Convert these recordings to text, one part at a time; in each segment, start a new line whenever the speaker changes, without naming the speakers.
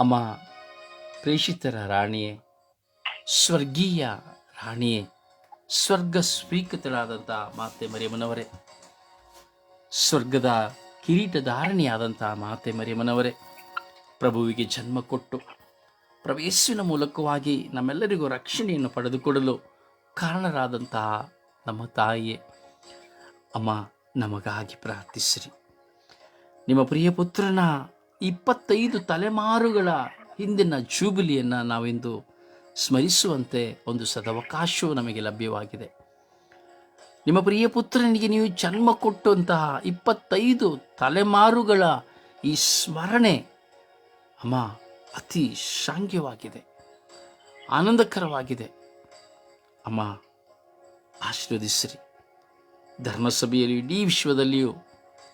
ಅಮ್ಮ, ಪ್ರೇಷಿತರ ರಾಣಿಯೇ, ಸ್ವರ್ಗೀಯ ರಾಣಿಯೇ, ಸ್ವರ್ಗ ಸ್ವೀಕೃತರಾದಂಥ ಮಾತೆ ಮರಿಯಮ್ಮನವರೇ, ಸ್ವರ್ಗದ ಕಿರೀಟ ಧಾರಣಿಯಾದಂಥ ಮಾತೆ ಮರಿಯಮ್ಮನವರೇ, ಪ್ರಭುವಿಗೆ ಜನ್ಮ ಕೊಟ್ಟು ಪ್ರವೇಶಿನ ಮೂಲಕವಾಗಿ ನಮ್ಮೆಲ್ಲರಿಗೂ ರಕ್ಷಣೆಯನ್ನು ಪಡೆದುಕೊಡಲು ಕಾರಣರಾದಂತಹ ನಮ್ಮ ತಾಯಿಯೇ, ಅಮ್ಮ, ನಮಗಾಗಿ ಪ್ರಾರ್ಥಿಸಿರಿ. ನಿಮ್ಮ ಪ್ರಿಯ ಪುತ್ರನ ಇಪ್ಪತ್ತೈದು ತಲೆಮಾರುಗಳ ಹಿಂದಿನ ಜೂಬಿಲಿಯನ್ನು ನಾವಿಂದು ಸ್ಮರಿಸುವಂತೆ ಒಂದು ಸದವಕಾಶವು ನಮಗೆ ಲಭ್ಯವಾಗಿದೆ. ನಿಮ್ಮ ಪ್ರಿಯ ಪುತ್ರನಿಗೆ ನೀವು ಜನ್ಮ ಕೊಟ್ಟಂತಹ ಇಪ್ಪತ್ತೈದು ತಲೆಮಾರುಗಳ ಈ ಸ್ಮರಣೆ ಅಮ್ಮ, ಅತಿ ಶಾಂಗ್ಯವಾಗಿದೆ, ಆನಂದಕರವಾಗಿದೆ. ಅಮ್ಮ, ಆಶೀರ್ವದಿಸಿರಿ. ಧರ್ಮಸಭೆಯಲ್ಲಿ ಇಡೀ ವಿಶ್ವದಲ್ಲಿಯೂ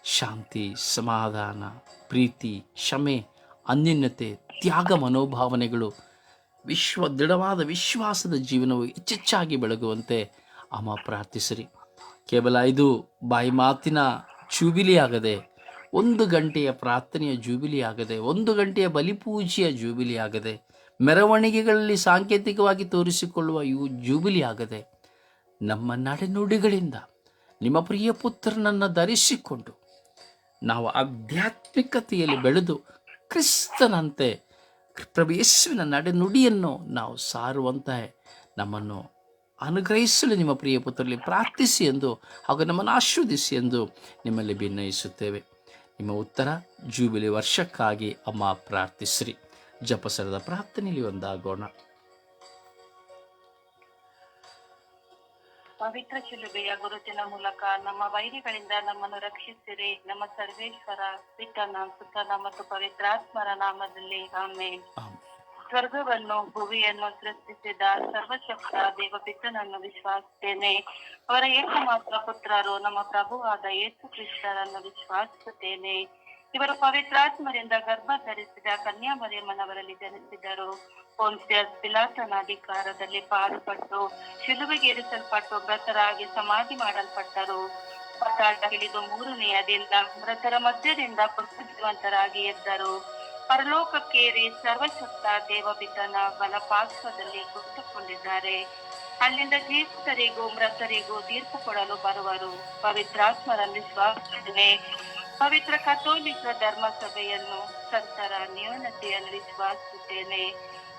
ಶಾಂತಿ, ಸಮಾಧಾನ, ಪ್ರೀತಿ, ಕ್ಷಮೆ, ಅನ್ಯನ್ಯತೆ, ತ್ಯಾಗ, ಮನೋಭಾವನೆಗಳು, ವಿಶ್ವ, ದೃಢವಾದ ವಿಶ್ವಾಸದ ಜೀವನವು ಹೆಚ್ಚೆಚ್ಚಾಗಿ ಬೆಳಗುವಂತೆ ಅಮ್ಮ ಪ್ರಾರ್ಥಿಸಿರಿ. ಕೇವಲ ಇದು ಬಾಯಿ ಮಾತಿನ ಜೂಬಿಲಿ ಆಗದೆ ಒಂದು ಗಂಟೆಯ ಪ್ರಾರ್ಥನೆಯ ಜೂಬಿಲಿ ಆಗದೆ ಒಂದು ಗಂಟೆಯ ಬಲಿಪೂಜೆಯ ಜೂಬಿಲಿ ಆಗದೆ ಮೆರವಣಿಗೆಗಳಲ್ಲಿ ಸಾಂಕೇತಿಕವಾಗಿ ತೋರಿಸಿಕೊಳ್ಳುವ ಇವು ಜೂಬಿಲಿ ಆಗದೆ ನಮ್ಮ ನಡೆನುಡಿಗಳಿಂದ ನಿಮ್ಮ ಪ್ರಿಯ ಪುತ್ರನನ್ನು ಧರಿಸಿಕೊಂಡು ನಾವು ಆಧ್ಯಾತ್ಮಿಕತೆಯಲ್ಲಿ ಬೆಳೆದು ಕ್ರಿಸ್ತನಂತೆ ಪ್ರಭು ಯೇಸುವಿನ ನಡೆನುಡಿಯನ್ನು ನಾವು ಸಾರುವಂತಹ ನಮ್ಮನ್ನು ಅನುಗ್ರಹಿಸಲು ನಿಮ್ಮ ಪ್ರಿಯ ಪುತ್ರರಲ್ಲಿ ಪ್ರಾರ್ಥಿಸಿ ಎಂದು ಹಾಗೂ ನಮ್ಮನ್ನು ಆಶೀರ್ವದಿಸಿ ಎಂದು ನಿಮ್ಮಲ್ಲಿ ಭಿನ್ನಯಿಸುತ್ತೇವೆ ನಿಮ್ಮ ಉತ್ತರ ಜೂಬಿಲಿ ವರ್ಷಕ್ಕಾಗಿ ಅಮ್ಮ ಪ್ರಾರ್ಥಿಸ್ರಿ. ಜಪಸರದ ಪ್ರಾರ್ಥನೆಯಲ್ಲಿ ಒಂದಾಗೋಣ.
ಪವಿತ್ರ ಶಿಲುಬೆಯ ಗುರುತಿನ ಮೂಲಕ ನಮ್ಮ ವೈರಿಗಳಿಂದ ನಮ್ಮನ್ನು ರಕ್ಷಿಸಿರಿ. ನಮ್ಮ ಸರ್ವೇಶ್ವರ ಪಿತನ ಸುತನ ಮತ್ತು ಪವಿತ್ರಾತ್ಮರ ನಾಮದಲ್ಲಿ ಆಮೇಲೆ. ಸ್ವರ್ಗವನ್ನು ಭುವಿಯನ್ನು ಸೃಷ್ಟಿಸಿದ ಸರ್ವಶಕ್ತ ದೇವಪಿತನನ್ನು ವಿಶ್ವಾಸಿಸುತ್ತೇನೆ. ಅವರ ಏಕಮಾತ್ರ ಪುತ್ರರು ನಮ್ಮ ಪ್ರಭುವಾದ ಯೇಸು ಕ್ರಿಸ್ತರನ್ನು ವಿಶ್ವಾಸಿಸುತ್ತೇನೆ. ಇವರು ಪವಿತ್ರಾತ್ಮರಿಂದ ಗರ್ಭ ಧರಿಸಿದ ಕನ್ಯಾ ಮರಿಯಮ್ಮನವರಲ್ಲಿ ಜನಿಸಿದರು. ಪೋನ್ಸಿಯಸ್ ಪಿಲಾತನ ಅಧಿಕಾರದಲ್ಲಿ ಪಾಡುಪಟ್ಟು ಶಿಲುಬೆಗೆ ಇರಿಸಲ್ಪಟ್ಟು ಮೃತರಾಗಿ ಸಮಾಧಿ ಮಾಡಲ್ಪಟ್ಟರು. ಪಟಾಟ ಹಿಡಿದು ಮೂರನೆಯ ದಿನ ಮೃತರ ಮಧ್ಯದಿಂದ ಪುಸ್ತಕವಂತರಾಗಿ ಎದ್ದರು. ಪರಲೋಕಕ್ಕೇರಿ ಸರ್ವಶಕ್ತ ದೇವಪಿತನ ಬಲಪಾರ್ಶ್ವದಲ್ಲಿ ಕುಳಿತುಕೊಂಡಿದ್ದಾರೆ. ಅಲ್ಲಿಂದ ಜೀವಿತರಿಗೂ ಮೃತರಿಗೂ ತೀರ್ಪು ಕೊಡಲು ಬರುವರು. ಪವಿತ್ರಾತ್ಮರಲ್ಲಿ ವಿಶ್ವಾಸಿಸುತ್ತೇನೆ ಪವಿತ್ರ ಕಥೋಲಿಕ ಧರ್ಮಸಭೆಯನ್ನು ಸಂತರ ನ್ಯೂನತೆಯನ್ನು ವಿಶ್ವಾಸಿಸುತ್ತೇನೆ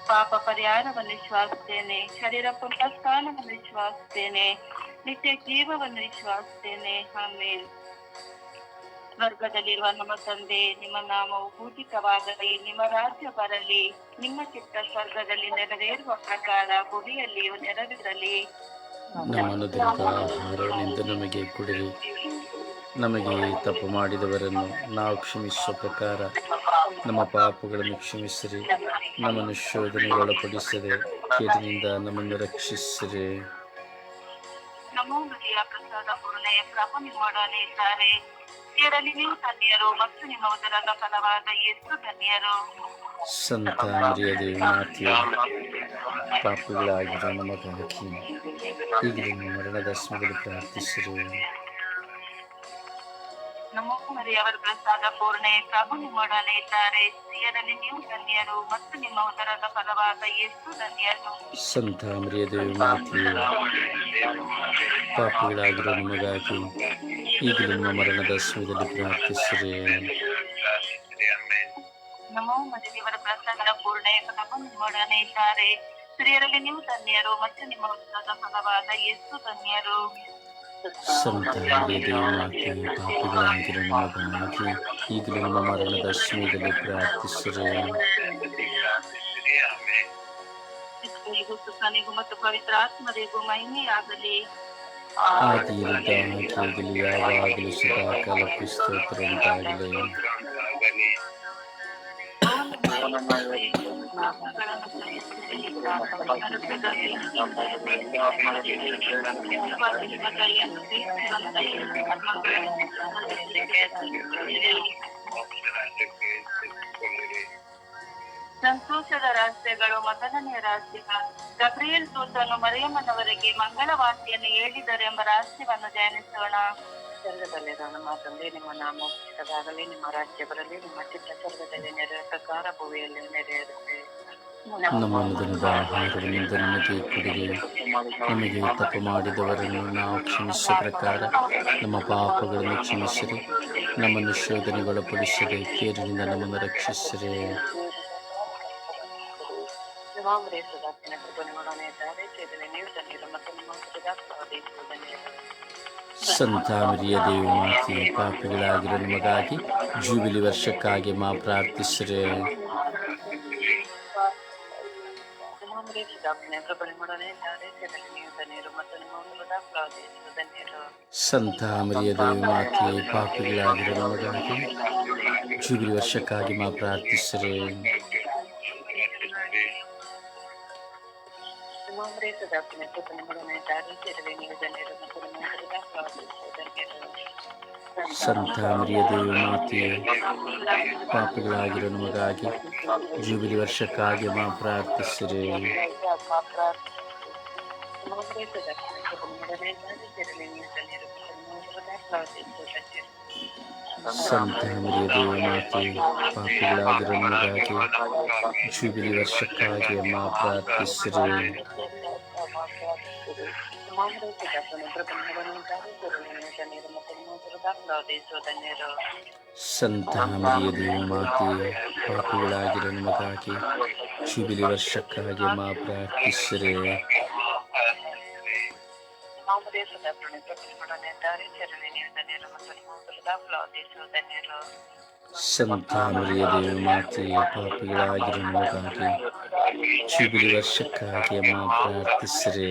ಪಾಪ ಪರಿಹಾರವನ್ನು ವಿಶ್ವಾಸಿಸುತ್ತೇನೆ ಶರೀರ ಪುನಃಸ್ಥಾನವನ್ನು ವಿಶ್ವಾಸುತ್ತೇನೆ ನಿತ್ಯ ಜೀವವನ್ನು ವಿಶ್ವಾಸಿಸುತ್ತೇನೆ ಆಮೇಲೆ ಸ್ವರ್ಗದಲ್ಲಿರುವ ನಮ್ಮ ತಂದೆ, ನಿಮ್ಮ ನಾಮವು ಪೂಜಿತವಾಗಲಿ ನಿಮ್ಮ ರಾಜ್ಯ ಬರಲಿ, ನಿಮ್ಮ ಚಿತ್ತ ಸ್ವರ್ಗದಲ್ಲಿ ನೆರವೇರುವ ಪ್ರಕಾರ ಗುಡಿಯಲ್ಲಿಯೂ ನೆರವಿರಲಿ.
ನಮಗೆ ಕೊಡಿರಿ. ನಮಗೆ ತಪ್ಪು ಮಾಡಿದವರನ್ನು ನಾವು ಕ್ಷಮಿಸುವ ಪ್ರಕಾರ ನಮ್ಮ ಪಾಪಗಳನ್ನು ಕ್ಷಮಿಸಿರಿ ನಮ್ಮನ್ನು ಶೋಧನೆಗೆ ಒಳಪಡಿಸದೆ ಕೇಟಿನಿಂದ ನಮ್ಮನ್ನು ರಕ್ಷಿಸಿರಿ.
ನಮೋ ಮರಿಯ ಪ್ರಸಾದ ಪೂರ್ಣೆಯ ಪ್ರಭು ನಿಮ್ಮೊಡನೆ ಇದ್ದಾರೆ. ಇದರಲ್ಲಿ ನೀವು ಧನ್ಯರು ಮತ್ತು ನಿಮ್ಮ ಉದರದ ಫಲವಾದ ಯೇಸು ಧನ್ಯರು.
ಸಂತ ಪಾಪಗಳಾಗಿರೋ ನಮಗಾಗಿ ಮರಣದ ಸಮಯದಲ್ಲಿ ಪ್ರಾರ್ಥಿಸಿರಿ.
ನಮೋ ಮರಿಯವರ ಪ್ರಸಾದ ಪೂರ್ಣೆ ಪ್ರಭು ನಿಮ್ಮೊಡನೆ ಇದ್ದಾರೆ. ಸ್ತ್ರೀಯರಲ್ಲಿ ನೀವು ಧನ್ಯರು ಮತ್ತು ನಿಮ್ಮ ಉದರದ ಫಲವಾದ ಎಷ್ಟು ಧನ್ಯರು.
ಸಂತ ಮರಿಯದೇವಿ ಮಾತೆಯು ಪಾಪಿಗಳಾಗಿರೋ ನಮಗಾಗಿ ಈಗ ನಿಮ್ಮ ಮರಣದ ಸಮಯದಲ್ಲಿ ಪ್ರಾರ್ಥಿಸಿದೆ
ನಮೋ ಮರಿಯವರ ಪ್ರಸಾದ ಪೂರ್ಣೆ ಪ್ರಭು ನಿಮ್ಮೊಡನೆ ಇದ್ದಾರೆ. ಸ್ತ್ರೀಯರಲ್ಲಿ ನೀವು ಧನ್ಯರು ಮತ್ತು ನಿಮ್ಮ ಉದರದ ಫಲವಾದ ಎಷ್ಟು ಧನ್ಯರು.
ಸಂತ ಮರಿಯದೇವಿ ಮಾತೆಯು ಪಾಪಗಳಾಗಿರೋ ನಮಗಾಗಿ ಈಗಲೂ ನಮ್ಮ ಮರಣದ ಸಮಯದಲ್ಲಿ ಪ್ರಾರ್ಥಿಸಿರಿ
ಕ್ರಿಸ್ತನಿಗೂ ಸುತನಿಗೂ ಮತ್ತು ಪವಿತ್ರ ಆತ್ಮರಿಗೂ ಮಹಿಮೆಯಾಗಲಿ
ಆದಿಯಲ್ಲಿ ಆಗಲಿ ಯಾವಾಗಲೂ ಸದಾಕಾಲ ಸ್ತೋತ್ರ ಉಂಟಾಗಲಿ
ಸಂತೋಷದ ರಹಸ್ಯಗಳು ಮೊದಲನೆಯ ರಹಸ್ಯ ಗಬ್ರಿಯಲ್ ದೂತನು ಮರಿಯಮ್ಮನವರಿಗೆ ಮಂಗಳ ಹೇಳಿದರು ಎಂಬ ರಹಸ್ಯವನ್ನು ಧ್ಯಾನಿಸೋಣ.
ಸ್ವರ್ಗದಲ್ಲಿರೋ ನಮ್ಮ ತಂದೆ ನಿಮ್ಮ ನಾಮ ಉಚಿತವಾಗಲಿ ನಿಮ್ಮ ರಾಜ್ಯ ಬರಲಿ ನಿಮ್ಮ ಚಿತ್ತ ಸ್ವರ್ಗದಲ್ಲಿ ನೆರವೇರಕ
ಪ್ರಕಾರ ಭೂಮಿಯಲ್ಲಿ ನೆರೆಯಿರುತ್ತೆ
ನಮ್ಮ ನಮಗೆ ಕೊಡಿಗೆ ನಮಗೆ ತಪ್ಪು ಮಾಡಿದವರನ್ನು ನಾವು ಕ್ಷಮಿಸುವ ಪ್ರಕಾರ ನಮ್ಮ ಪಾಪಗಳನ್ನು ಕ್ಷಮಿಸಿರಿ. ನಮ್ಮನ್ನು ಶೋಧನೆಗೊಳಪಡಿಸಿರಿ. ಕೇರಿನಿಂದ ನಮ್ಮನ್ನು ರಕ್ಷಿಸಿರಿ. ಸಂತ ಮರಿಯ ದೇವಿ ಮಾತೆ ಪಾಪಿಗಳಾಗಿರೋ ನಮಗಾಗಿ ಜೂಬಿಲಿ ವರ್ಷಕ್ಕಾಗಿ ಮಾ ಪ್ರಾರ್ಥಿಸ್ರೆ.
ನಿವಾಮರೇಸದ ಕೃಪಣೆಗಳೊಡನೆ ಇದ್ದಾರೆ ಸೇದನೆ ನೀವು ತನ್ನಿರು ಮತ್ತು ನಿಮ್ಮ ಹೃದಯ ಧನ್ಯರು
ಸಂತ ಮರಿಯ ದೇವಿ ಮಾತೆ ಪಾಪಿಗಳಾಗಿರೋ ನಮಗಾಗಿ ಜೂಬಿಲಿ ವರ್ಷಕ್ಕಾಗಿ ಮಾ ಪ್ರಾರ್ಥಿಸ್ರೆ.
ನಿವಾಮರೇಸದ ಕೃಪಣೆಗಳೊಡನೆ ಇದ್ದಾರೆ ಸೇದನೆ ನೀವು ತನ್ನಿರು ಮತ್ತು
ಸಂತ ಮರಿಯ ದೇವಿ ಮಾತೆ ಪಾಪಿಗಳಾಗಿರೋ ನಮಗಾಗಿ ಜೂಬಿಲಿ ವರ್ಷಕ್ಕಾಗಿ ಮಾ ಪ್ರಾರ್ಥಿಸಿರಿ ಸಂತ ಮರಿಯ ದೇವಿ ಮಾತೆ ಪಾಪಿಗಳಾಗಿರೋ ನಮಗಾಗಿ ಜೂಬಿಲಿ ವರ್ಷಕ್ಕಾಗಿ ಮಾ ಪ್ರಾರ್ಥಿಸಿರಿ ಸಂತ ಮರಿಯ ದೇವಿ ಮಾತೆ ಪಾಪಿಗಳಾಗಿರೋ ನಮಗಾಗಿ ಜೂಬಿಲಿ ವರ್ಷಕ್ಕಾಗಿ ಮಾ ಪ್ರಾರ್ಥಿಸಿರಿ ಸಂತ ಮರಿಯ ದೇವಿ ಮಾತೆ ಪಾಪಿಗಳಾಗಿರೋ ನಮಗಾಗಿ ಜೂಬಿಲಿ ವರ್ಷಕ್ಕಾಗಿ ಮಾ ಪ್ರಾರ್ಥಿಸಿರಿ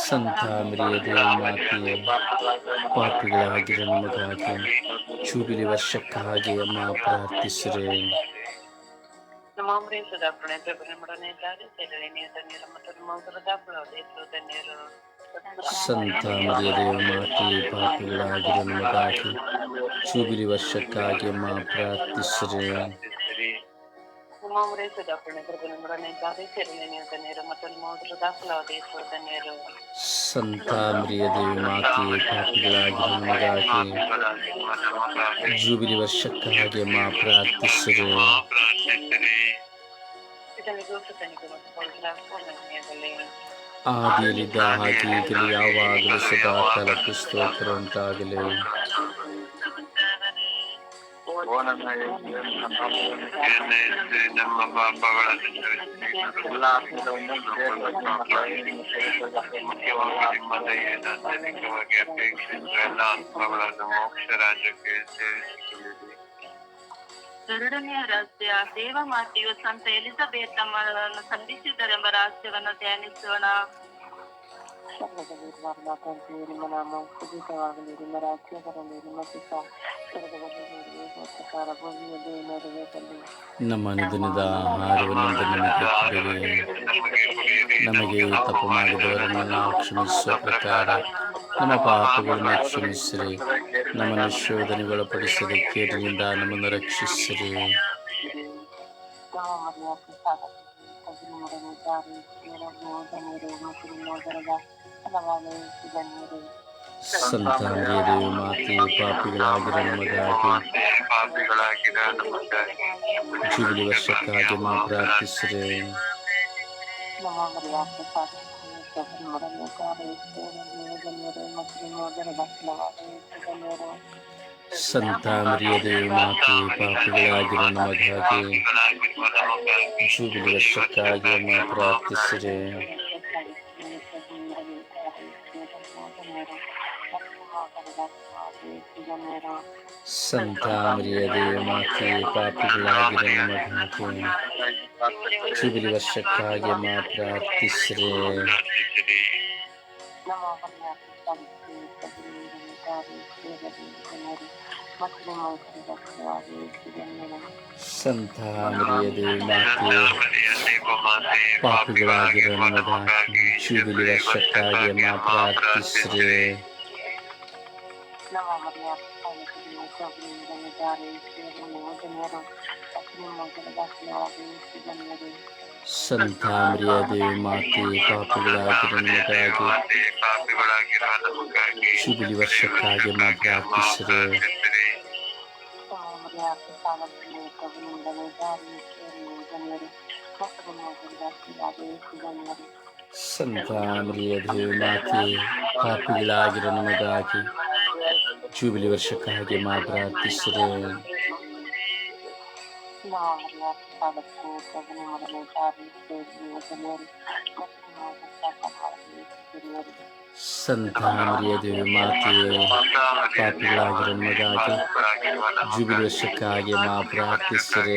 ಸಂತ ಮರಿಯ ದೇವಿ ಮಾತೆ ಪಾಪಿಗಳಾಗಿರೋ ನಮಗಾಗಿ ಜೂಬಿಲಿ ವರ್ಷಕ್ಕಾಗಿ ಮಾ ಪ್ರಾರ್ಥಿಸಿರಿ
ನಮಾಮರೇಸದ ಪ್ರಣಯ ಪ್ರಭುರಮೊಡನೆ ಇದ್ದಾರೆ ಸೇರಲಿ ನೀವು ಧನ್ಯರು ಮತ್ತು ನಿಮ್ಮ ಉದರದ ಫಲದೇಶು ಧನ್ಯರು
ಸಂತ ಮರಿಯ ದೇವಿ ಮಾತೆ ಪಾಪಿಗಳಾಗಿರೋ ನಮಗಾಗಿ ಜೂಬಿಲಿ ವರ್ಷಕ್ಕಾಗಿ ಮಾ ಪ್ರಾರ್ಥಿಸಿರಿ
ಇದನಿಗೂ ಸುತನಿಗೂ ಮತ್ತು ಪವಿತ್ರ ಪೂರ್ಣಮಯದಲ್ಲಿ
ಆದಿಯಲ್ಲಿದ್ದ ಹಾಗೆ ಈಗಲೂ ಯಾವಾಗಲೂ ಸದಾ ಕಾಲಕ್ಕೂ ಸ್ತೋತ್ರ ಉಂಟಾಗಲಿ
ನಮ್ಮ ಪಾಪಗಳನ್ನು ಮುಖ್ಯವಾಗಿ ನಿಮ್ಮ ದಯೆಯನ್ನು ಅತ್ಯಧಿಕವಾಗಿ ಅಪೇಕ್ಷಿಸುವ ಎಲ್ಲ ಆತ್ಮಗಳನ್ನು ಮೋಕ್ಷ ರಾಜ್ಯಕ್ಕೆ ಸೇರಿಸಿಕೊಳ್ಳಿರಿ
ಎರಡನೆಯ ರಹಸ್ಯ ದೇವ ಮಾತೆಯು ಸಂತ ಎಲಿಜಬೆತ್ ತಮ್ಮನ್ನು ಸಂಧಿಸಿದರೆಂಬ ರಹಸ್ಯವನ್ನು ಧ್ಯಾನಿಸೋಣ
ಸ್ವರ್ಗದಲ್ಲಿರುವ ನಮ್ಮ ತಂದೆಯೇ ನಿಮ್ಮ ನಾಮ ಪೂಜಿತವಾಗಲಿ ನಿಮ್ಮ ರಾಜ್ಯ ಬರಲಿ ನಿಮ್ಮ ಚಿತ್ತ ಸ್ವರ್ಗದಲ್ಲಿ
ನಮ್ಮ ನಿಧನದ ಆಹಾರವನ್ನು ನಮಗೆ ನಮಗೆ ತಪ್ಪು ಮಾಡಿದವರನ್ನು ನಾವು ಕ್ಷಮಿಸುವ ಪ್ರಕಾರ ನಮ್ಮ ಪಾಪಗಳನ್ನು ಕ್ಷಮಿಸಿರಿ, ನಮ್ಮನ್ನು ಶೋಧನೆಗೊಳಪಡಿಸದೆ ಕೇರಿನಿಂದ ನಮ್ಮನ್ನು ರಕ್ಷಿಸಿರಿ.
ನಾವು ಮರಿಯ ಪ್ರಸಾದ ತಗುಲುಮರನಿದ್ದಾರೆ ಏರಲು ಧನ್ಯರು ಮತ್ತು ನಿಮ್ಮೋದರದ ಫಲವಾದ ಯೇಸು ಧನ್ಯರು
ಸಂತ ಮರಿಯ ದೇವಿ ಮಾತೆ ಪಾಪಿಗಳಾಗಿರೋ ನಮಗಾಗಿ
ಪಾಪಿಗಳಾಗಿರ ನಮಗಾಗಿ
ಜೂಬಿಲಿ ವರ್ಷಕ್ಕಾಗಿ ಮಾ ಪ್ರಾರ್ಥಿಸಿರಿ
ನಮ್ಮ ಮರಿಯ ಪ್ರಸಾದ ತಗುಲುಮರನಿದ್ದಾರೆ ಏರಲು ಧನ್ಯರು ಮತ್ತು ನಿಮ್ಮೋದರದ ಫಲವಾದ ಯೇಸು ಧನ್ಯರು
ಸಂತ ಮರಿಯ ದೇವಿ ಮಾತೆ ಪಾಪಿಗಳಾಗಿರೋ ನಮಗಾಗಿ
ಪಾಪಿಗಳಾಗಿರುವ ನಮಗಾಗಿ
ಜೂಬಿಲಿ ವರ್ಷಕ್ಕಾಗಿ ಮಾ ಪ್ರಾರ್ಥಿಸಿರಿ ಸಂತ ಮರಿಯ ದೇವಿ ಮಾತೆ ಪಾಪಿಗಳಾಗಿರೋ ನಮಗಾಗಿ ಜೂಬಿಲಿ ವರ್ಷಕ್ಕಾಗಿ ಮಾ ಪ್ರಾರ್ಥಿಸಿರಿ
ಪ್ರಾರ್ಥಿಸಿರಿ
ನಮ್ಮ ಪರಮಾತ್ಮ ತಂದೆ ತಂದೆ ಸೇರಲಿ ಜನರು lavorare appunto di un
problema aiutare il primo genero a primo della si
genere संताम्रिय देवी माते पापिगलाग्रन्यकागे शुभलिवर्षकागे माँ प्राप्तिश्रे संताम्रिय
ಸಂತ ಮರಿಯದೆ ಮಾತೆ ಪಾಪಿಗಳಾಗಿರೋ ನಮಗಾಗಿ
ಪಾಪಿಗಳಾಗಿರುವ ನಮಗಾಗಿ
ಜೂಬಿಲಿ ವರ್ಷಕ್ಕಾಗಿ ಮಾ ಪ್ರಾರ್ಥಿಸ್ರೆ ಸಂತ ಮರಿಯದೆ ಮಾತೆ ಪಾಪಿಗಳಾಗಿರೋ ನಮಗಾಗಿ ಜೂಬಿಲಿ ವರ್ಷಕ್ಕಾಗಿ ಮಾ ಪ್ರಾರ್ಥಿಸ್ರೆ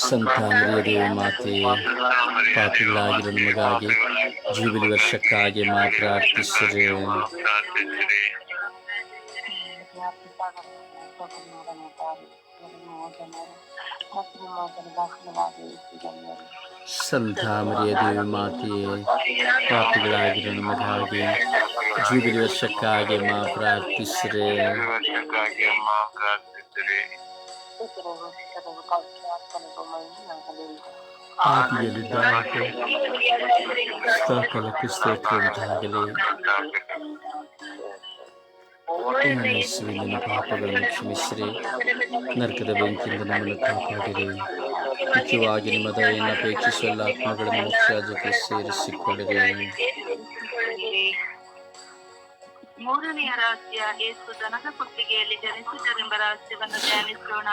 ಸಂತ ಮರಿಯದೆ ಮಾತೆ ಪಾಪಿಗಳಾಗಿರೋ ನಮಗಾಗಿ ಜೂಬಿಲಿ ವರ್ಷಕ್ಕಾಗಿ ಮಾ ಪ್ರಾರ್ಥಿಸ್ರೆ
ಪ್ರಾರ್ಥಿಸಿರಿ
ಸಂತ ಮರಿಯದೆ ಮಾತೆ ಪಾಪಿಗಳಾಗಿರೋ ನಮಗಾಗಿ ಜೂಬಿಲಿ ವರ್ಷಕ್ಕಾಗಿ ಮಾ ಪ್ರಾರ್ಥಿಸ್ರೆ
ವರ್ಷಕ್ಕಾಗಿ ಅಮ್ಮ ಪ್ರಾರ್ಥಿಸಿರಿ
ಆದಿಯಲ್ಲಿದ್ದಾಗ ಸಕಲ ಸ್ತೋತ್ರ ಪಾಪಗಳನ್ನು ಕ್ಷಮಿಸಿರಿ ನರಕದ ಬೆಂಕಿಯಿಂದ ನಮ್ಮನ್ನು ಕಾಪಾಡಿರಿ ಮುಖ್ಯವಾಗಿ ನಿಮ್ಮ ದಯೆಯನ್ನು ಅಪೇಕ್ಷಿಸುವ ಆತ್ಮಗಳನ್ನು ಜೊತೆ ಸೇರಿಸಿಕೊಳ್ಳಿರಿ.
ಮೂರನೆಯ ರಹಸ್ಯ ಯೇಸು ದನದ ಕೊಟ್ಟಿಗೆಯಲ್ಲಿ ಜನಿಸಿದರೆಂಬ ರಹಸ್ಯವನ್ನು ಧ್ಯಾನಿಸೋಣ.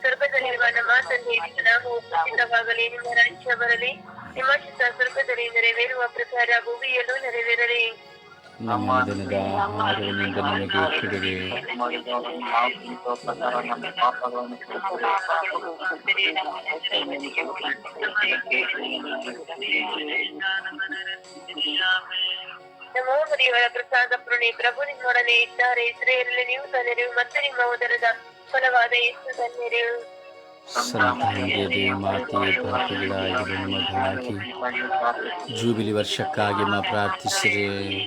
ಸ್ವರ್ಗದಲ್ಲಿರುವ ನಮ್ಮ ತಂದೆಯ ನಾವು ಉಪಸ್ಥಿತವಾಗಲಿ ನಿಮ್ಮ ರಾಜ್ಯ ಬರಲಿ. ನಿಮ್ಮ ಚಿತ್ತ ಸ್ವರ್ಗದಲ್ಲಿ ನೆರವೇರುವ ಪ್ರಕಾರ ಭೂಮಿಯಲ್ಲೂ ನೆರವೇರಲಿ.
ನಮ್ಮ ದಿನದ ಆಹಾರವನ್ನಿಂದ ನಮಗೆ ಕೊಡಿರಿ
ನಮೋ ದೇವರ ಪ್ರಸಾದ ಪುರಣಿ ಪ್ರಭು ನಿಮ್ಮೊಡನೆ ಇದ್ದಾರೆ. ಇಸ್ರೇಲಲ್ಲಿ ನೀವು ಧನ್ಯರು ಮತ್ತೆ ನಿಮ್ಮ ಉದರದ ಫಲವಾದ ಯೇಸು
ನಮಗಾಗಿ ಜೂಬಿಲಿ ವರ್ಷಕ್ಕಾಗಿ ಮಾ ಪ್ರಾರ್ಥಿಸಿರಿ.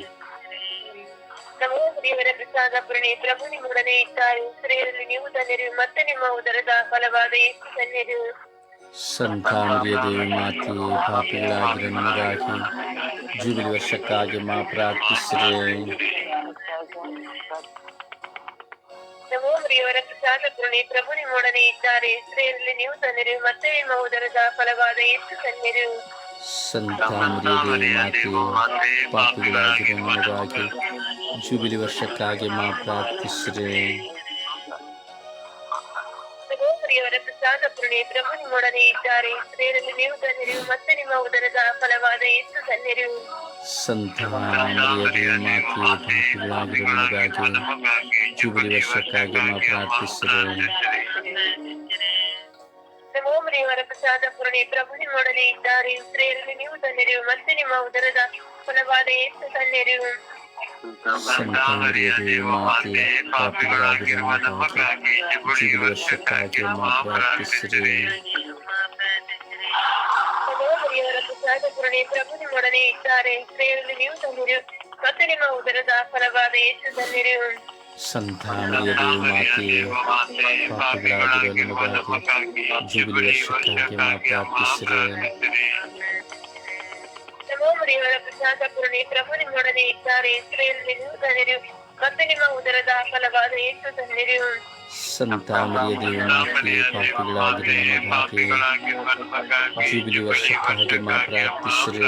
ನಮೋ ದೇವರ ಪ್ರಸಾದ ಪುರಣಿ ಪ್ರಭು ನಿಮ್ಮೊಡನೆ ಇದ್ದಾರೆ. ಇಸ್ರೇಲಲ್ಲಿ ನೀವು ಧನ್ಯರು ಮತ್ತೆ ನಿಮ್ಮ ಉದರದ ಫಲವಾದ ಯೇಸು ಧನ್ಯರು
ದೇವಿ ಮಾತೆ ಪಾಪಿಗಳಾಗಿರೋ ನಮಗಾಗಿ ಜೂಬಿಲಿ ವರ್ಷಕ್ಕಾಗಿ ಮಾ
ಪ್ರಾರ್ಥಿಸಿದೆ ಮರಿಯವರ ಪ್ರಸಾದ ಪುರಣಿ ಪ್ರಭು ನಿಮ್ಮೊಡನೆ ಇದ್ದಾರೆ. ಇಸ್ರೇಲಲ್ಲಿ ನೀವು ಧನ್ಯರು ಮತ್ತೆ ನಿಮ್ಮ ಉದರದ ಫಲವಾದ ಯೇಸು ಧನ್ಯರು
ದೇವಿ ಮಾತೆ ಪಾಪಿಗಳಾಗಿರೋ ನಮಗಾಗಿ ಜೂಬಿಲಿ ವರ್ಷಕ್ಕಾಗಿ ಮಾ ಪ್ರಾರ್ಥಿಸಿರಿ.
ಸಹೋದರಿಯವರ ಪ್ರಸಾದ ಪುರಣಿ ಪ್ರಭು ನಿಮ್ಮೊಡನೆ ಇದ್ದಾರೆ ಇಸ್ರೇಲಲ್ಲಿ ನೀವು ಧನ್ಯರು ಮತ್ತೆ ನಿಮ್ಮ ಉದರದ ಫಲವಾದ ಯೇಸು ಧನ್ಯರು
ಸಂತಾನದೇ ಮಾತೆ ಪಾಪಿಗಳಾಗಿರೋ ನಮಗಾಗಿ ಜೂಬಿಲಿ ವರ್ಷಕ್ಕಾಗಿ ಮಾ ಪ್ರಾರ್ಥಿಸಿರಿ
ಸಹೋದರಿಯವರ ಪ್ರಸಾದ ಪುರಣಿ ಪ್ರಭು ನಿಮ್ಮೊಡನೆ ಇದ್ದಾರೆ ಇಸ್ರೇಲಲ್ಲಿ ನೀವು ಧನ್ಯರು ಮತ್ತೆ ನಿಮ್ಮ ಉದರದ ಫಲವಾದ ಯೇಸು ಧನ್ಯರು
ಸಂತಾನದೇ ಮಾತೆ ಪಾಪಿಗಳಾಗಿರೋ ನಮಗಾಗಿ ಜೂಬಿಲಿ ವರ್ಷಕ್ಕಾಗಿ ಮಾ ಪ್ರಾರ್ಥಿಸಿರಿ
ಸಹೋದರಿಯವರ ಪ್ರಸಾದ ಪುರಣಿ ಪ್ರಭು ನಿಮ್ಮೊಡನೆ ಇದ್ದಾರೆ ಇಸ್ರೇಲಲ್ಲಿ ನೀವು ಧನ್ಯರು ಮತ್ತೆ ನಿಮ್ಮ ಉದರದ ಫಲವಾದ ಯೇಸು ಧನ್ಯರು
ಸಂತಾನದೇ ಮಾತೆ ಪಾಪಿಗಳಾಗಿರೋ ನಮಗಾಗಿ ಜೂಬಿಲಿ ವರ್ಷಕ್ಕಾಗಿ ಮಾ ಪ್ರಾರ್ಥಿಸಿರಿ
ಸಹೋದರಿಯವರ ಪ್ರಸಾದ ಪುರಣಿ ಪ್ರಭು ನಿಮ್ಮೊಡನೆ ಇದ್ದಾರೆ ಇಸ್ರೇಲಲ್ಲಿ ನೀವು ಧನ್ಯರು ಮತ್ತೆ ನಿಮ್ಮ ಉದರದ ಫಲವಾದ ಯೇಸು ಧನ್ಯರು
ಸಂತಾನದೇ ಮಾತೆ ಪಾಪಿಗಳಾಗಿರೋ ನಮಗಾಗಿ ಜೂಬಿಲಿ ವರ್ಷಕ್ಕಾಗಿ ಮಾ ಪ್ರಾರ್ಥಿಸಿರಿ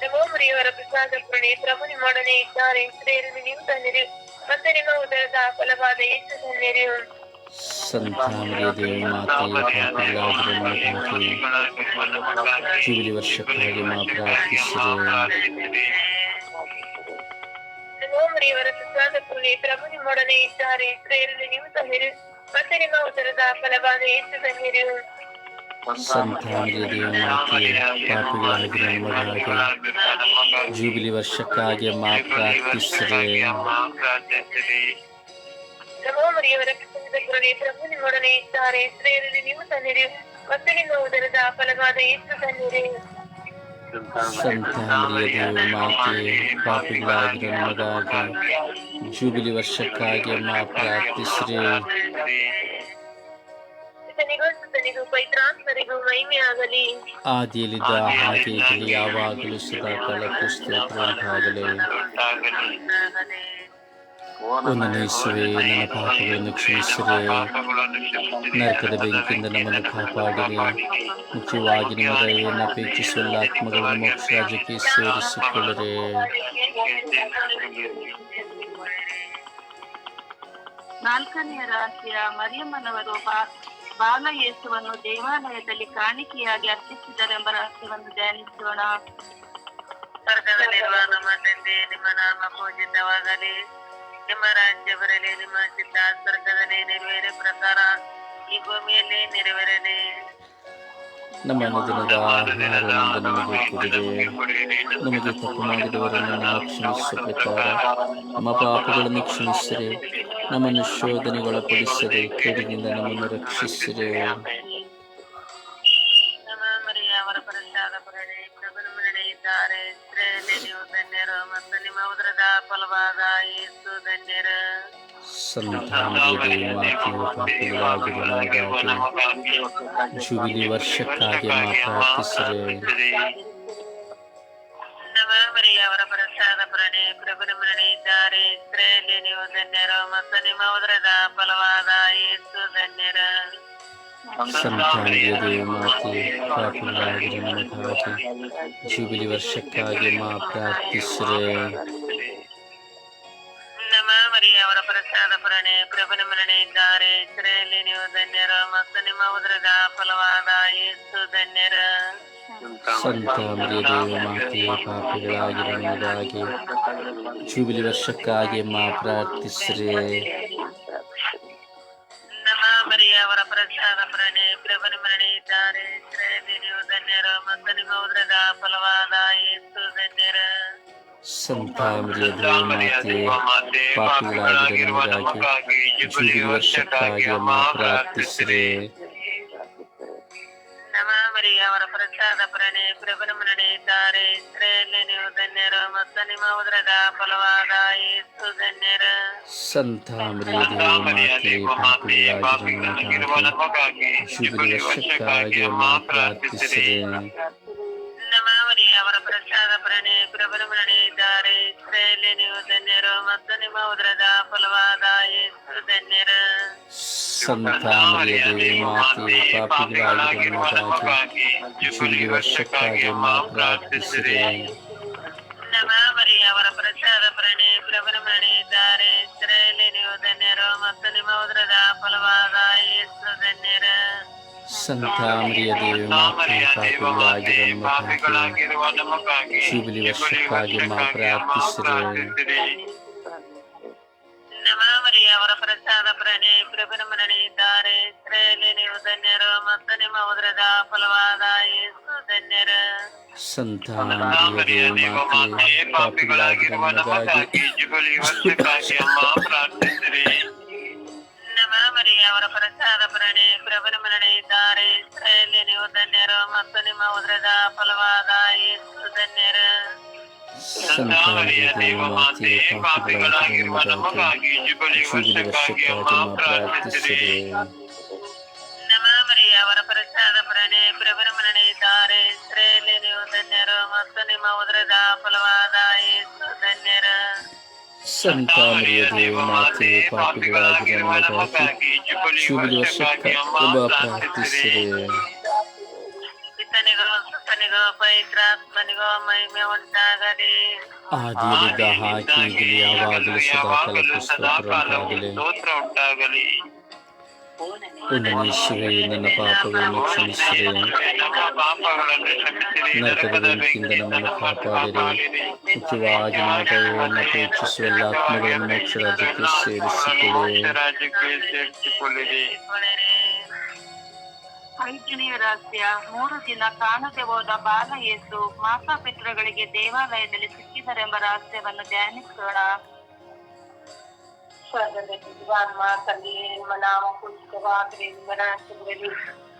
ನಮೋ ಮರಿಯವರ ಪ್ರಸಾದ ಪೂರ್ಣೆ ಪ್ರಭು ನಿಮ್ಮೊಡನೆ ಇದ್ದಾರೆ ಸ್ತ್ರೀಯರಲ್ಲಿ ನೀವು ಧನ್ಯರು ಮತ್ತೆ ನಿಮ್ಮ ಉದರದ ಫಲವಾದ ಯೇಸು ಧನ್ಯರು
ಸಂತ ಮರಿಯ ದೇವ ಮಾತೆ ಪಾಪಿಗಳಾಗಿರೋ ನಮಗಾಗಿ ಜೂಬಿಲಿ ವರ್ಷಕ್ಕಾಗಿ ಮಾ ಪ್ರಾರ್ಥಿಸಿರಿ
ನಮೋ ಮರಿಯವರ ಪ್ರಸಾದ ಪೂರ್ಣೆ ಪ್ರಭು ನಿಮ್ಮೊಡನೆ ಇದ್ದಾರೆ ಸ್ತ್ರೀಯರಲ್ಲಿ ನೀವು ಧನ್ಯರು ಮತ್ತೆ ನಿಮ್ಮ ಉದರದ ಫಲವಾದ ಯೇಸು ಧನ್ಯರು
ಸಂತ ಮರಿಯ ದೇವ ಮಾತೆ ಪಾಪಿಗಳಾಗಿರೋ ನಮಗಾಗಿ ಜೂಬಿಲಿ ವರ್ಷಕ್ಕಾಗಿ ಮಾ ಪ್ರಾರ್ಥಿಸಿರಿ
ನಮೋ ಮರಿಯವರ ಪ್ರಸಾದ ಪೂರ್ಣೆ ಪ್ರಭು ನಿಮ್ಮೊಡನೆ ಇದ್ದಾರೆ ಸ್ತ್ರೀಯರಲ್ಲಿ ನೀವು ಧನ್ಯರು ಮತ್ತೆ ನಿಮ್ಮ ಉದರದ ಫಲವಾದ ಯೇಸು ಧನ್ಯರು
ಸಂತ ಮರಿಯ ದೇವ ಮಾತೆ ಪಾಪಿಗಳಾಗಿರೋ ನಮಗಾಗಿ ಜೂಬಿಲಿ ವರ್ಷಕ್ಕಾಗಿ ಮಾ ಪ್ರಾರ್ಥಿಸಿರಿ
ಸುತನಿಗೂ ಸುತನಿಗೂ ಪೈತ್ರಾತ್ಮರಿಗೂ ಮಹಿಮೆ ಆಗಲಿ
ಆದಿಯಲ್ಲಿದ್ದ ಹಾಗೆ ಈಗಲೂ ಯಾವಾಗಲೂ ಸದಾ ಕಾಲಕ್ಕೂ ಸ್ತೋತ್ರ ಉಂಟಾಗಲಿ ಒಂದನೇಸುವೆ ನನ್ನ ಪಾಪಗಳನ್ನು ಕ್ಷಮಿಸಿರಿ ನರಕದ ಬೆಂಕಿಯಿಂದ ನಮ್ಮನ್ನು ಕಾಪಾಡಿರಿ. ಮುಖ್ಯವಾಗಿ ನಿಮ್ಮ ಅಪೇಕ್ಷಿಸುವ ಆತ್ಮಗಳನ್ನು ಮೋಕ್ಷ ರಾಜ್ಯಕ್ಕೆ ಸೇರಿಸಿಕೊಳ್ಳಿರಿ.
ನಾಲ್ಕನೆಯ ರಹಸ್ಯ ಮರಿಯಮ್ಮನವರು ಬಾ- ಬಾಲ ಯೇಸುವನ್ನು ದೇವಾಲಯದಲ್ಲಿ ಕಾಣಿಕೆಯಾಗಿ ಅರ್ಪಿಸಿದರೆಂಬ ರಹಸ್ಯವನ್ನು ಧ್ಯಾನಿಸೋಣ.
ಸ್ವರ್ಗದಲ್ಲಿರುವ ನಮ್ಮ ತಂದೆ ನಿಮ್ಮ ನಾಮ ಪೂಜಿತವಾಗಲಿ. ನಿಮ್ಮ ರಾಜ್ಯ ಬರಲಿ ನಿಮ್ಮ ಚಿತ್ತ ಸ್ವರ್ಗದಲ್ಲಿ ನೆರವೇರ ಪ್ರಕಾರ ಈ ಭೂಮಿಯಲ್ಲಿ ನೆರವೇರಲಿ
ನಮ್ಮ ಅನುದಿನದ ಆಹಾರವನ್ನು ನಮಗೆ ಕೊಡಿರಿ ನಮಗೆ ತಪ್ಪು ಮಾಡಿದವರನ್ನು ನಾವು ಕ್ಷಮಿಸುವ ಪ್ರಕಾರ ನಮ್ಮ ಪಾಪಗಳನ್ನು ಕ್ಷಮಿಸಿರಿ ನಮ್ಮನ್ನು ಶೋಧನೆಗೊಳಪಡಿಸಿರಿ ಕೇಡಿನಿಂದ ನಮ್ಮನ್ನು ರಕ್ಷಿಸಿರಿ ವರ್ಷಕ್ಕಾಗಿ ಮಾ ಪ್ರಾರ್ಥಿಸಿರಿ
ನಮ್ಮ ಮರಿಯ ಅವರ ಪ್ರಸಾದ ಪುರಣೆ ಪ್ರಭುನ ಮರಣೆ ಇದ್ದಾರೆ ಸ್ತ್ರೀಯಲ್ಲಿ ನೀವು ಧನ್ಯರು ಮತ್ತು ನಿಮ್ಮ ಉದರದ ಫಲವಾದ ಯೇಸು ಧನ್ಯರು
ಸಂತಾನದೇವಿ ಮಾತೆ ಪಾಪಿಗಳಾಗಿರುವ ನಮಗಾಗಿ ಜುಬಿಲಿ ವರ್ಷಕ್ಕಾಗಿ ಮಾ ಪ್ರಾರ್ಥಿಸಿರಿ
ಫಲವಾದ ಯೇಸು ಧನ್ಯರು
ಸಂತ ಮರಿಯದೇವ ಮಾತೆ ಪಾಪಿಗಳಾಗಿರುವ ನಮಗಾಗಿ ಜುಬಿಲಿ ವರ್ಷಕ್ಕಾಗಿ ಮಾ ಪ್ರಾರ್ಥಿಸಿರಿ
ನಮ್ಮ ಮರಿಯ ಅವರ ಪ್ರಸಾದ ಪುರಣೆ ಪ್ರಭುನ ಮರಣೆ ಇದ್ದಾರೆ ಸ್ತ್ರೀಯಲ್ಲಿ ನೀವು ಧನ್ಯರು ಮತ್ತು ನಿಮ್ಮ ಉದರದ ಫಲವಾದ ಯೇಸು ಧನ್ಯರು
ಸಂತ ಮರಿಯದೇವ ಮಾತೆ ಪಾಪಿಗಳಾಗಿರುವ ನಮಗಾಗಿ ಜುಬಿಲಿ ವರ್ಷಕ್ಕಾಗಿ ಮಾ ಪ್ರಾರ್ಥಿಸಿರಿ
ನಮ್ಮ ಮರಿಯ ಅವರ ಪ್ರಸಾದ ಪುರಣೆ ಪ್ರಭುನ ಮರಣೆ ಇದ್ದಾರೆ ಸ್ತ್ರೀಯಲ್ಲಿ ನೀವು ಧನ್ಯರು ಮತ್ತು ನಿಮ್ಮ ಉದರದ ಫಲವಾದ ಯೇಸು ಧನ್ಯರು
ಸಂತ ಮರಿಯದೇವ ಮಾತೆ ಪಾಪಿಗಳಾಗಿರುವ ನಮಗಾಗಿ ಜುಬಿಲಿ ವರ್ಷಕ್ಕಾಗಿ ಮಾ ಪ್ರಾರ್ಥಿಸಿರಿ
ನಮ್ಮ ಮರಿಯ ಅವರ ಪ್ರಸಾದ ಪುರಣೆ ಪ್ರಭುನ ಮರಣೆ ಇದ್ದಾರೆ ಸ್ತ್ರೀಯಲ್ಲಿ ನೀವು ಧನ್ಯರು ಮತ್ತು ನಿಮ್ಮ ಉದರದ ಫಲವಾದ ಯೇಸು ಧನ್ಯರು
ಸಂತ ಮರಿಯದೇವ ಮಾತೆ ಪಾಪಿಗಳಾಗಿರುವ ನಮಗಾಗಿ ಜುಬಿಲಿ ವರ್ಷಕ್ಕಾಗಿ ಮಾ ಪ್ರಾರ್ಥಿಸಿರಿ
ನಮ್ಮ ಮರಿಯ ಅವರ ಪ್ರಸಾದ ಪುರಣೆ ಪ್ರಭುನ ಮರಣೆ ಇದ್ದಾರೆ ಸ್ತ್ರೀಯಲ್ಲಿ ನೀವು ಧನ್ಯರು ಮತ್ತು ನಿಮ್ಮ ಉದರದ ಫಲವಾದ ಯೇಸು ಧನ್ಯರು
ಸಂತ ಮರಿಯದೇವ ಮಾತೆ ಪಾಪಿಗಳಾಗಿರುವ ನಮಗಾಗಿ ಜುಬಿಲಿ ವರ್ಷಕ್ಕಾಗಿ ಮಾ ಪ್ರಾರ್ಥಿಸಿರಿ
ನಮ್ಮ ಮರಿಯ ಅವರ ಪ್ರಸಾದ ಪ್ರಣಿ ಪ್ರಭುನ ಇಸ್ರೇಲಿ ನೀವು ಧನ್ಯರು ಮತ್ತು ನಿಮ್ಮ ಉದರದ ಫಲವಾದ ಯೇಸು ಧನ್ಯರು.
ಸಂತ ಪಾಪಿಗಳಾಗಿರುವ ಸಾಕಿ ಪ್ರಾರ್ಥಿಸಿರಿ
ನಮ್ಮ ಮರಿಯ ಅವರ ಪ್ರಸಾದ ಪ್ರಣಿ ಪ್ರಭುನ ಮರಣೆ ಇದ್ದಾರೆ ಸ್ತ್ರೀಯಲ್ಲಿ ನೀವು ಧನ್ಯರು ಮತ್ತು ನಿಮ್ಮ ಉದರದ ಫಲವಾದ ಯೇಸು ಧನ್ಯರು.
ಸಂತ ಮರಿಯದೇವ ಮಾತೆ ಪಾಪಿಗಳಾಗಿರುವ ನಮಗಾಗಿ ಜುಬಿಲಿ ವರ್ಷಕ್ಕಾಗಿ ಮಾ ಪ್ರಾರ್ಥಿಸಿರಿ
ನಮ್ಮ ಮರಿಯ ಅವರ ಪ್ರಸಾದ ಪುರಣೆ ಪ್ರಭುನ ಮರಣೆ ಇದ್ದಾರೆ ಸ್ತ್ರೀಯಲ್ಲಿ ನೀವು ಧನ್ಯರು ಮತ್ತು ನಿಮ್ಮ ಉದರದ ಫಲವಾದ ಯೇಸು ಧನ್ಯರು
ಸಂತ ಮರಿಯದೇವ ಮಾತೆ ಪಾಪಿಗಳಾಗಿರುವ ನಮಗಾಗಿ ಜುಬಿಲಿ ವರ್ಷಕ್ಕಾಗಿ ಮಾ ಪ್ರಾರ್ಥಿಸಿರಿ
ಮಹಿಮೆ ಉಂಟಾಗಲಿ
ಆದಿಯಲ್ಲಿದ್ದ ಹಾಕಿ ಯಾವಾಗಲೂ ಸದಾ ಕಾಲಕ್ಕೂ ಸ್ತೋತ್ರ ಉಂಟಾಗಲಿ. ಒಂದನೇಶ್ವರೇ ನನ್ನ ಪಾಪಗಳನ್ನು ಕ್ಷಮಿಸಿರಿ. ನರಕದ ಬೆಂಕಿಯಿಂದ ನಮ್ಮನ್ನು ಕಾಪಾಡಿರಿ. ಮುಖ್ಯವಾಗಿ ಎಲ್ಲ ಆತ್ಮಗಳನ್ನು ಮೋಕ್ಷ ರಾಜ್ಯಕ್ಕೆ ಸೇರಿಸಿಕೊಳ್ಳಿ
ಐದನೆಯ ರಹಸ್ಯ. ಮೂರು ದಿನ ಕಾಣದೆ ಹೋದ ಬಾಲ ಯೇಸು ಮಾತಾಪಿತೃಗಳಿಗೆ ದೇವಾಲಯದಲ್ಲಿ ಸಿಕ್ಕಿದರೆಂಬ ರಹಸ್ಯವನ್ನು ಧ್ಯಾನಿಸೋಣ.
ಸ್ವರ್ಗದಲ್ಲಿ ಜೀವಾತ್ಮ ತಂದೆಯೇ ನಿಮ್ಮ ನಾಮ ಪೂಜಿತವಾಗಲಿ ನಿಮ್ಮ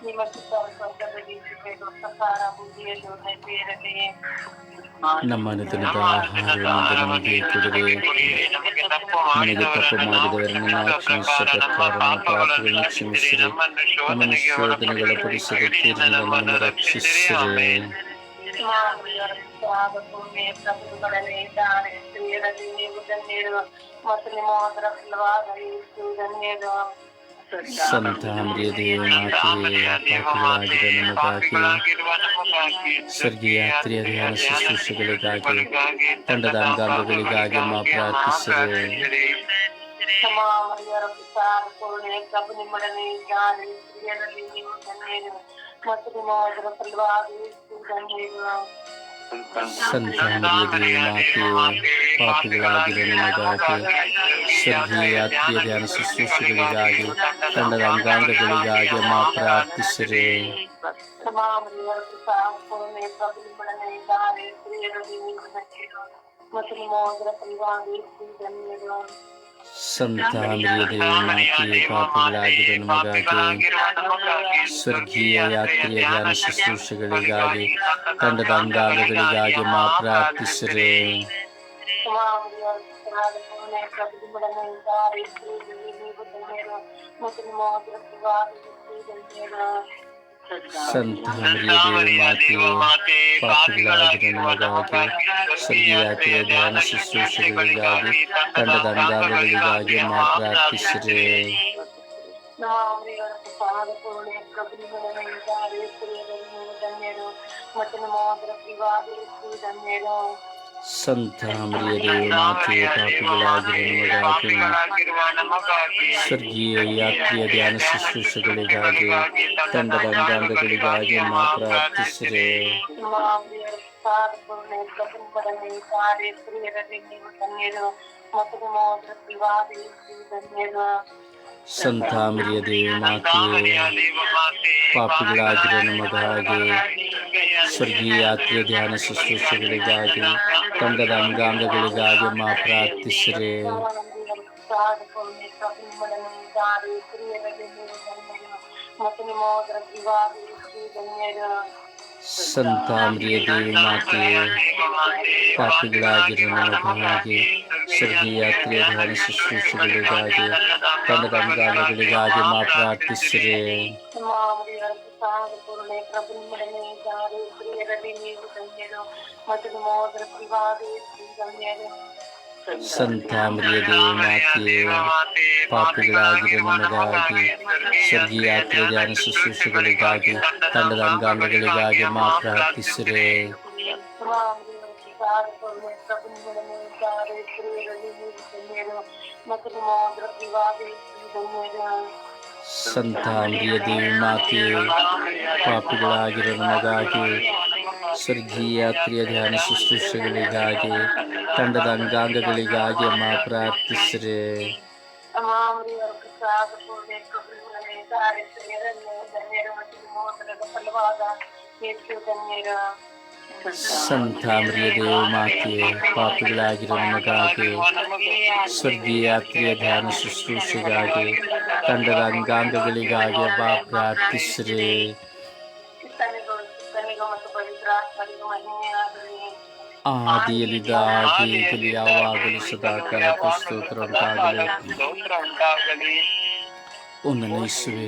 ನಿಮ್ಮ ಚಿತ್ತ ಸ್ವರ್ಗದಲ್ಲಿ ಸಿಗಬೇಕು ಪ್ರಕಾರ ಬುದ್ಧಿಯಲ್ಲೂ ನೆರವೇರಲಿ
ನಮ್ಮ ಅನುದಿನದ ಆಹಾರವನ್ನು ನಮಗೆ ಕೊಡಿರಿ
ನಮಗೆ ತಪ್ಪು
ನನಗೆ ತಪ್ಪು ಮಾಡಿದವರನ್ನು ನಾವು ಕ್ಷಮಿಸಿದ ಪ್ರಕಾರ ನಮ್ಮ ಪಾಪಗಳನ್ನು ಕ್ಷಮಿಸಿರಿ ನಮ್ಮನ್ನು ಶೋಧನೆಗಳ ಪಡಿಸಲು ತೀರ್ಪಿನಿಂದ ನಮ್ಮನ್ನು ರಕ್ಷಿಸಿರಿ
ಭೂಮಿ ಪ್ರಭುಗಳನ್ನೇ ಇದ್ದಾನೆ ಸ್ತ್ರೀಯರಲ್ಲಿ ನೀವು ಧನ್ಯರು ಮತ್ತು ನಿಮ್ಮ ಅದರ ಫಲವಾದ ಯೇಸು ಧನ್ಯರು
ಸಂತ ಮರಿಯ ದೇವ ಮಾತೆಯೇ ಪಾಪಿಗಳಾಗಿರೋ ನಮಗಾಗಿ ಸ್ವರ್ಗೀಯ ಯಾತ್ರೆಯ ಧ್ಯಾನ ಶುಶ್ರೂಷೆಗಳಿಗಾಗಿ ತಂಡದ ಅಂಗಾಂಗಗಳಿಗಾಗಿ ಮಾ ಪ್ರಾರ್ಥಿಸಿರಿ
ಸಮಾಮರಿಯರ ಪಿತಾರ ಕರುಣೆ ಪ್ರಭು ನಿಮ್ಮೊಡನೆ ಇದ್ದಾನೆ ಸ್ತ್ರೀಯರಲ್ಲಿ ನೀವು ಧನ್ಯರು ಮತ್ತು ನಿಮ್ಮ ಅದರ संतान देवी माँ
के पाप गिरने लगा के सभी यात्री ध्यान से सुस्त गली जागे दंडदान गांध
गली जागे माँ प्राप्त श्रे मतलब मोदर परिवार ಧನ್ಯರು ಮತ್ತು ನಿಮ್ಮ ಅದರ ಫಲವಾದ ಯೇಸು ಧನ್ಯರು
ಸಂತ ಮರಿಯ ದೇವ ಮಾತೆಯೇ ಪಾಪಿಗಳಾಗಿರೋ ನಮಗಾಗಿ ಸ್ವರ್ಗೀಯ ಯಾತ್ರೆಯ ಧ್ಯಾನ ಶುಶ್ರೂಷೆಗಳಿಗಾಗಿ ತಂಡದ ಅಂಗಾಂಗಗಳಿಗಾಗಿ ಮಾ ಪ್ರಾರ್ಥಿಸಿರಿ
ಸಮಾಮರಿಯರ ಪಿತಾರ ಕರುಣೆ ಪ್ರಭು ನಿಮ್ಮೊಡನೆ ಇದ್ದಾರೆ ಸ್ತ್ರೀಯರಲ್ಲಿ ನೀವು ಧನ್ಯರು ಮತ್ತು ನಿಮ್ಮ ಅದರ ಫಲವಾದ ಯೇಸು ಧನ್ಯರು
ಸಂತ ಮರಿಯ ದೇವ ಮಾತೆಯೇ ಪಾಪಿಗಳಾಗಿರೋ ನಮಗಾಗಿ ಸ್ವರ್ಗೀಯ ಯಾತ್ರೆಯ ಧ್ಯಾನ ಶುಶ್ರೂಷೆಗಳಿಗಾಗಿ ತಂಡದ ಅಂಗಾಂಗಗಳಿಗಾಗಿ ಮಾ ಪ್ರಾರ್ಥಿಸಿರಿ
ನಮಾಮರಿಯವರ ಪ್ರಸಾದ ಕರುಣೆ ಪ್ರಭು ನಿಮ್ಮೊಡನೆ ಇದ್ದಾರೆ ಸ್ತ್ರೀಯರಲ್ಲಿ ನೀವು ಧನ್ಯರು ಮತ್ತು ನಿಮ್ಮ ಅದರ ಫಲವಾದ ಯೇಸು ಧನ್ಯರು
ಸಂತ ಮರಿಯ ದೇವ ಮಾತೆಯೇ ಪಾಪಿಗಳಾಗಿರೋ ನಮಗಾಗಿ ಸ್ವರ್ಗೀಯ ಯಾತ್ರೆಯ ಧ್ಯಾನ ಶುಶ್ರೂಷೆಗಳಿಗಾಗಿ ತಂಡದ ಅಂಗಾಂಗಗಳಿಗಾಗಿ ಮಾ ಪ್ರಾರ್ಥಿಸಿರಿ
ನಮಾಮರಿಯವರ ಪ್ರಸಾದ ಕರುಣೆ ಪ್ರಭು ನಿಮ್ಮೊಡನೆ ಇದ್ದಾರೆ ಸ್ತ್ರೀಯರಲ್ಲಿ ನೀವು ಧನ್ಯರು ಮತ್ತು ನಿಮ್ಮ ಅದರ ಫಲವಾದ ಯೇಸು ಧನ್ಯರು
ಸಂತ ಮರಿಯ ದೇವ ಮಾತೆಯೇ ಪಾಪಿಗಳಾಗಿರೋ ನಮಗಾಗಿ ಸ್ವರ್ಗೀಯ ಯಾತ್ರೆಯ ಧ್ಯಾನ ಶುಶ್ರೂಷೆಗಳಿಗಾಗಿ ತಂಡದ ಅಂಗಾಂಗಗಳಿಗಾಗಿ ಮಾ ಪ್ರಾರ್ಥಿಸಿರಿ
ಪ್ರಸಾದ ಕರುಣೆ ಪ್ರಭು ನಿಮ್ಮೊಡನೆ ಇದ್ದಾರೆ ಸ್ತ್ರೀಯರಲ್ಲಿ ನೀವು ಧನ್ಯರು ಮತ್ತು ನಿಮ್ಮ ಅದರ ಫಲವಾದ ಯೇಸು ಧನ್ಯರು
ಸಂತ ಮರಿಯ ದೇವ ಮಾತೆಯೇ ಪಾಪಿಗಳಾಗಿರೋ ನಮಗಾಗಿ ಸ್ವರ್ಗೀಯ ಯಾತ್ರೆಯ ಧ್ಯಾನ ಶುಶ್ರೂಷೆಗಳಿಗಾಗಿ ತಂಡದ ಅಂಗಾಂಗಗಳಿಗಾಗಿ ಮಾ ಪ್ರಾರ್ಥಿಸಿರಿ
ಮಾಮರಿಯವರ ಪ್ರಸಾದ ಕರುಣೆ ಪ್ರಭು ನಿಮ್ಮೊಡನೆ ಇದ್ದಾರೆ ಸ್ತ್ರೀಯರಲ್ಲಿ ನೀವು ಧನ್ಯರು ಮತ್ತು ನಿಮ್ಮ ಅದರ ಫಲವಾದ ಯೇಸು ಧನ್ಯರು
ಸಂತ ಮರಿಯ ದೇವ ಮಾತೆಯೇ ಪಾಪಿಗಳಾಗಿರೋ ನಮಗಾಗಿ ಸ್ವರ್ಗೀಯ ಯಾತ್ರೆಯ ಧ್ಯಾನ ಶುಶ್ರೂಷೆಗಳಿಗಾಗಿ ತಂಡದ ಅಂಗಾಂಗಗಳಿಗಾಗಿ ಮಾ ಪ್ರಾರ್ಥಿಸಿರಿ
ಮಾಮರಿಯವರ ಪ್ರಸಾದ ಕರುಣೆ ಪ್ರಭು ನಿಮ್ಮೊಡನೆ ಇದ್ದಾರೆ ಸ್ತ್ರೀಯರಲ್ಲಿ ನೀವು ಧನ್ಯರು ಮತ್ತು ನಿಮ್ಮ ಅದರ ಫಲವಾದ ಯೇಸು ಧನ್ಯರು
ಸಂತ ಮರಿಯ ದೇವ ಮಾತೆಯೇ ಪಾಪಿಗಳಾಗಿರೋ ನಮಗಾಗಿ ಸ್ವರ್ಗೀಯ ಯಾತ್ರೆಯ ಧ್ಯಾನ ಶುಶ್ರೂಷೆಗಳಿಗಾಗಿ ತಂಡದ ಅಂಗಾಂಗಗಳಿಗಾಗಿ ಮಾ ಪ್ರಾರ್ಥಿಸಿರಿ
ಮಾಮರಿಯವರ ಪ್ರಸಾದ ಕರುಣೆ ಪ್ರಭು ನಿಮ್ಮೊಡನೆ ಇದ್ದಾರೆ ಸ್ತ್ರೀಯರಲ್ಲಿ ನೀವು ಧನ್ಯರು ಮತ್ತು ನಿಮ್ಮ ಅದರ ಫಲವಾದ ಯೇಸು ಧನ್ಯರು
ಸಂತ ಮರಿಯ ದೇವ ಮಾತೆಯೇ ಪಾಪಿಗಳಾಗಿರೋ ನಮಗಾಗಿ ಸ್ವರ್ಗೀಯ ಯಾತ್ರೆಯ ಧ್ಯಾನ ಶುಶ್ರೂಷೆಗಾಗಿ ತಂಡದ ಅಂಗಾಂಗಗಳಿಗಾಗಿ ಬಾ ಪ್ರಾರ್ಥಿಸಿರಿ ಆದಿಯಲ್ಲಿದ್ದ ಹಾಗೆ ಈಗಲೂ ಯಾವಾಗಲೂ ಸದಾ ಕಾಲ ಸ್ತೋತ್ರ ಉಂಟಾಗಲಿ
ಸ್ತೋತ್ರ ಉಂಟಾಗಲಿ
ಒಂದನೇ ಇಸುವೆ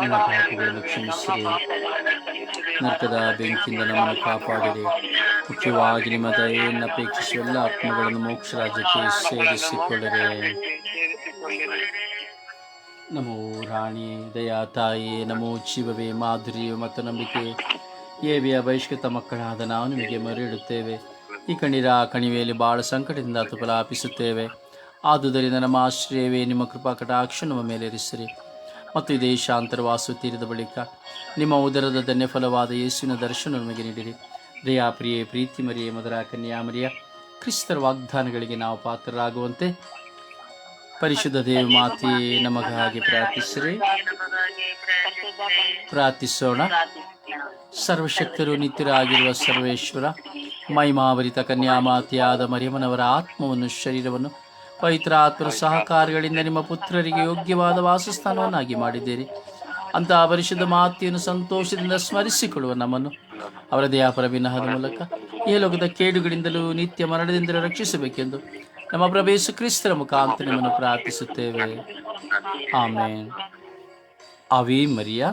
ನನ್ನ ಪಾಪಗಳನ್ನು ಕ್ಷಮಿಸಿರಿ. ಬೆಂಕಿಯಿಂದ ನಮ್ಮನ್ನು ಕಾಪಾಡಿರಿ. ಮುಖ್ಯವಾಗಿ ನಿಮ್ಮ ದಯೆಯನ್ನು ಅಪೇಕ್ಷಿಸುವ ಎಲ್ಲ ಆತ್ಮಗಳನ್ನು ಮೋಕ್ಷ ರಾಜ್ಯಕ್ಕೆ ಸೇರಿಸಿಕೊಳ್ಳಿರಿ.
ಸೇರಿಸಿಕೊಳ್ಳಿರಿ
ನಮೋ ರಾಣಿ, ದಯಾ ತಾಯಿ, ನಮೋ ಜೀವವೇ ಮಾಧುರಿ ಮತ್ತು ನಂಬಿಕೆ. ಏವಿಯ ಬಹಿಷ್ಕೃತ ಮಕ್ಕಳಾದ ನಾವು ನಿಮಗೆ ಮೊರೆಯಿಡುತ್ತೇವೆ ಈ ಕಣಿರ ಕಣಿವೆಯಲ್ಲಿ ಬಹಳ ಸಂಕಟದಿಂದ ತುಪಲಾಪಿಸುತ್ತೇವೆ ಆದುದರಿಂದ ನಮ್ಮ ಆಶ್ರಯವೇ, ನಿಮ್ಮ ಕೃಪಾ ಕಟಾಕ್ಷ ನಮ್ಮ ಮೇಲೆ ಇರಿಸಿರಿ. ಮತ್ತು ಈ ದೇಶಾಂತರವಾಸು ತೀರಿದ ಬಳಿಕ ನಿಮ್ಮ ಉದರದ ಧನ್ಯಫಲವಾದ ಯೇಸುವಿನ ದರ್ಶನ ನಮಗೆ ನೀಡಿರಿ. ದಯಾ ಪ್ರಿಯೆ, ಪ್ರೀತಿ ಮರಿಯೇ ಕನ್ಯಾ ಕನ್ಯಾಮರಿಯ ಕ್ರಿಸ್ತರ ವಾಗ್ದಾನಗಳಿಗೆ ನಾವು ಪಾತ್ರರಾಗುವಂತೆ ಪರಿಶುದ್ಧ ದೇವ ಮಾತೆ ನಮಗಾಗಿ ಪ್ರಾರ್ಥಿಸಿರಿ. ಪ್ರಾರ್ಥಿಸೋಣ. ಸರ್ವಶಕ್ತರು ನಿತ್ಯರಾಗಿರುವ ಸರ್ವೇಶ್ವರ ಮೈಮಾವರಿತ ಕನ್ಯಾಮಾತೆಯಾದ ಮರಿಯಮ್ಮನವರ ಆತ್ಮವನ್ನು, ಶರೀರವನ್ನು ಪವಿತ್ರ ಆತ್ಮರ ಸಹಕಾರಗಳಿಂದ ನಿಮ್ಮ ಪುತ್ರರಿಗೆ ಯೋಗ್ಯವಾದ ವಾಸಸ್ಥಾನವನ್ನಾಗಿ ಮಾಡಿದ್ದೀರಿ. ಅಂತಹ ಪರಿಶುದ್ಧ ಮಾತೆಯನ್ನು ಸಂತೋಷದಿಂದ ಸ್ಮರಿಸಿಕೊಳ್ಳುವ ನಮ್ಮನ್ನು ಅವರ ದಯಾಪರ ವಿನಹದ ಮೂಲಕ ಈ ಲೋಕದ ಕೇಡುಗಳಿಂದಲೂ ನಿತ್ಯ ಮರಣದಿಂದಲೂ ರಕ್ಷಿಸಬೇಕೆಂದು ನಮ್ಮ ಪ್ರಭೇಸು ಕ್ರಿಸ್ತರ ಮುಖಾಂತರ ನಿಮ್ಮನ್ನು ಪ್ರಾರ್ಥಿಸುತ್ತೇವೆ. ಆಮೇನ್. ಅವಿ ಮರಿಯಾ.